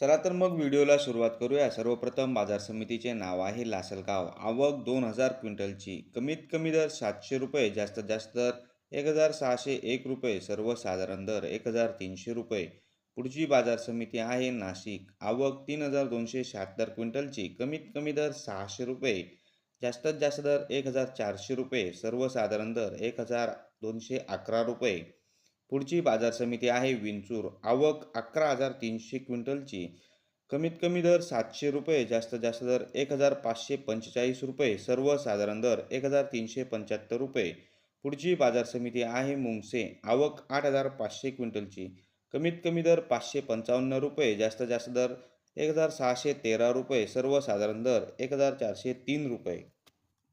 चला तर मग व्हिडिओला सुरुवात करूया. सर्वप्रथम बाजार समितीचे नाव आहे लासलगाव. आवक दोन हजार क्विंटलची. कमीत कमी दर सातशे रुपये जास्तीत जास्त दर एक हजार सहाशे एक रुपये सर्वसाधारण दर एक हजार तीनशे रुपये. पुढची बाजार समिती आहे नाशिक. आवक तीन हजार दोनशे शहात्तर क्विंटलची. कमीत कमी दर सहाशे रुपये जास्तीत जास्त दर एक हजार चारशे रुपये सर्वसाधारण दर एक हजार दोनशे अकरा रुपये. पुढची बाजार समिती आहे विंचूर. आवक अकरा हजार तीनशे क्विंटलची. कमीत कमी दर सातशे रुपये जास्तीत जास्त दर एक हजार पाचशे पंचेचाळीस रुपये सर्वसाधारण दर एक हजार तीनशे पंच्याहत्तर रुपये. पुढची बाजार समिती आहे मुंगसे. आवक आठ हजार पाचशे क्विंटलची. कमीत कमी दर पाचशे पंचावन्न रुपये जास्तीत जास्त दर एक हजार सहाशे तेरा रुपये सर्वसाधारण दर एक हजार चारशे तीन रुपये.